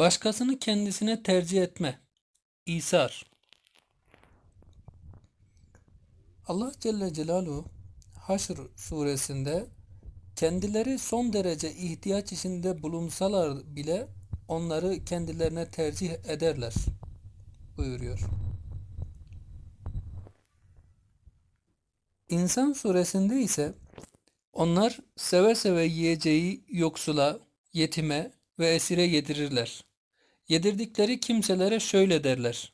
Başkasını kendisine tercih etme. İsar. Allah Celle Celaluhu Haşr suresinde kendileri son derece ihtiyaç içinde bulunsalar bile onları kendilerine tercih ederler buyuruyor. İnsan suresinde ise onlar seve seve yiyeceği yoksula, yetime ve esire yedirirler. Yedirdikleri kimselere şöyle derler.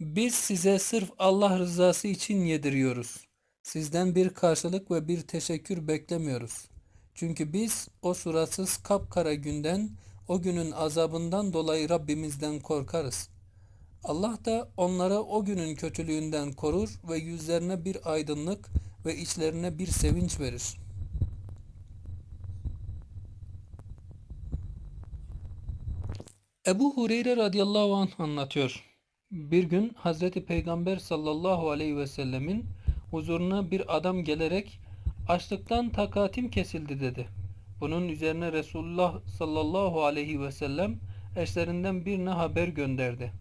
Biz size sırf Allah rızası için yediriyoruz. Sizden bir karşılık ve bir teşekkür beklemiyoruz. Çünkü biz o suratsız kapkara günden, o günün azabından dolayı Rabbimizden korkarız. Allah da onlara o günün kötülüğünden korur ve yüzlerine bir aydınlık ve içlerine bir sevinç verir. Ebu Hureyre radıyallahu anh anlatıyor. Bir gün Hazreti Peygamber sallallahu aleyhi ve sellemin huzuruna bir adam gelerek açlıktan takatim kesildi dedi. Bunun üzerine Resulullah sallallahu aleyhi ve sellem eşlerinden birine haber gönderdi.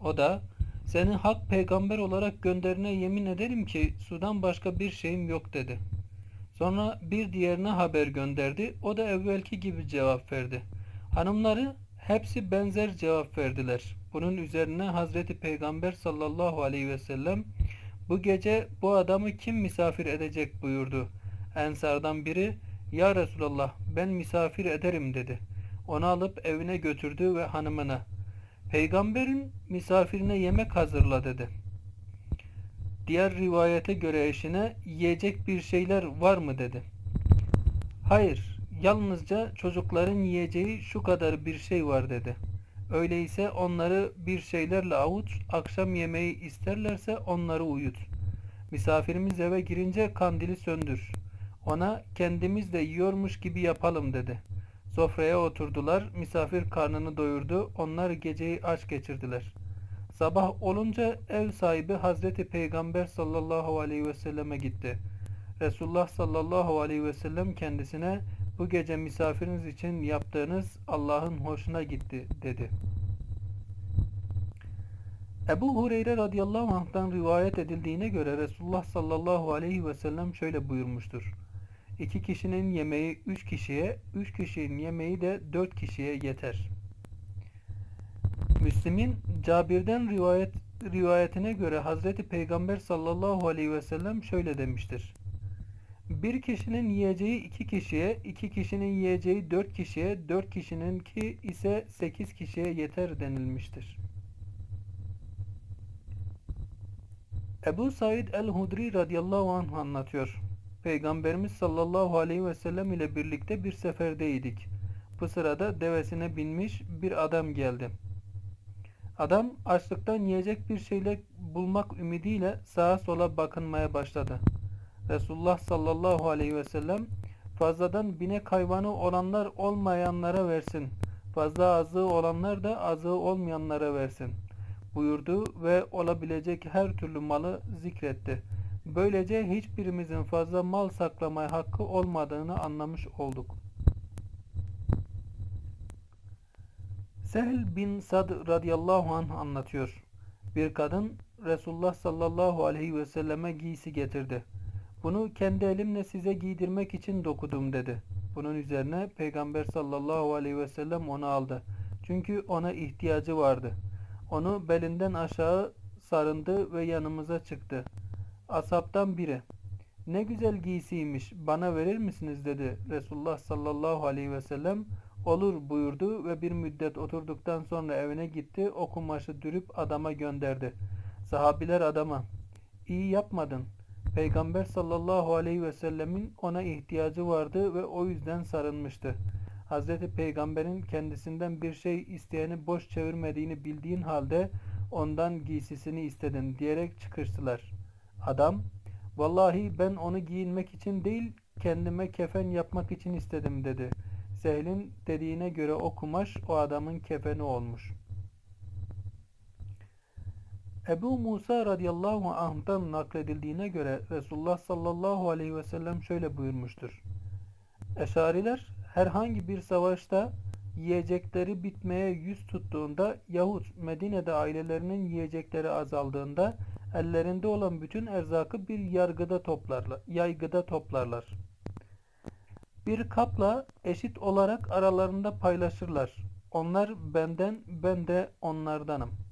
O da seni hak peygamber olarak gönderine yemin ederim ki sudan başka bir şeyim yok dedi. Sonra bir diğerine haber gönderdi. O da evvelki gibi cevap verdi. Hanımları hepsi benzer cevap verdiler. Bunun üzerine Hazreti Peygamber sallallahu aleyhi ve sellem bu gece bu adamı kim misafir edecek buyurdu. Ensardan biri ya Resulallah ben misafir ederim dedi. Onu alıp evine götürdü ve hanımına Peygamberin misafirine yemek hazırla dedi. Diğer rivayete göre eşine yiyecek bir şeyler var mı dedi. Hayır, yalnızca çocukların yiyeceği şu kadar bir şey var dedi. Öyleyse onları bir şeylerle avut, akşam yemeği isterlerse onları uyut. Misafirimiz eve girince kandili söndür. Ona kendimiz de yiyormuş gibi yapalım dedi. Sofraya oturdular, misafir karnını doyurdu, onlar geceyi aç geçirdiler. Sabah olunca ev sahibi Hazreti Peygamber sallallahu aleyhi ve selleme gitti. Resulullah sallallahu aleyhi ve sellem kendisine bu gece misafiriniz için yaptığınız Allah'ın hoşuna gitti dedi. Ebu Hureyre radıyallahu anh'tan rivayet edildiğine göre Resulullah sallallahu aleyhi ve sellem şöyle buyurmuştur. İki kişinin yemeği üç kişiye, üç kişinin yemeği de dört kişiye yeter. Müslim'in Cabir'den rivayet, rivayetine göre Hazreti Peygamber sallallahu aleyhi ve sellem şöyle demiştir. Bir kişinin yiyeceği iki kişiye, iki kişinin yiyeceği dört kişiye, dört kişininki ise sekiz kişiye yeter denilmiştir. Ebu Said el-Hudri radıyallahu anh anlatıyor. Peygamberimiz sallallahu aleyhi ve sellem ile birlikte bir seferdeydik. Bu sırada devesine binmiş bir adam geldi. Adam açlıktan yiyecek bir şeyler bulmak ümidiyle sağa sola bakınmaya başladı. Resulullah sallallahu aleyhi ve sellem fazladan binek hayvanı olanlar olmayanlara versin. Fazla azığı olanlar da azığı olmayanlara versin. buyurdu ve olabilecek her türlü malı zikretti. Böylece hiçbirimizin fazla mal saklamaya hakkı olmadığını anlamış olduk. Sehl bin Sad radıyallahu anh anlatıyor. Bir kadın Resulullah sallallahu aleyhi ve selleme giysi getirdi. Bunu kendi elimle size giydirmek için dokudum dedi. Bunun üzerine Peygamber sallallahu aleyhi ve sellem onu aldı. Çünkü ona ihtiyacı vardı. Onu belinden aşağı sarındı ve yanımıza çıktı. Asaptan biri ne güzel giysiymiş bana verir misiniz dedi Resulullah sallallahu aleyhi ve sellem olur buyurdu ve bir müddet oturduktan sonra evine gitti o kumaşı dürüp adama gönderdi. Sahabiler adama iyi yapmadın Peygamber sallallahu aleyhi ve sellemin ona ihtiyacı vardı ve o yüzden sarılmıştı. Hazreti Peygamber'in kendisinden bir şey isteyeni boş çevirmediğini bildiğin halde ondan giysisini istedin diyerek çıkıştılar. Adam, vallahi ben onu giyinmek için değil kendime kefen yapmak için istedim dedi. Sehl'in dediğine göre o kumaş o adamın kefeni olmuş.'' Ebu Musa radıyallahu anh'tan nakledildiğine göre Resulullah sallallahu aleyhi ve sellem şöyle buyurmuştur. Eşariler herhangi bir savaşta yiyecekleri bitmeye yüz tuttuğunda yahut Medine'de ailelerinin yiyecekleri azaldığında ellerinde olan bütün erzakı bir yargıda toplarlar, yaygıda toplarlar. Bir kapla eşit olarak aralarında paylaşırlar. Onlar benden, ben de onlardanım.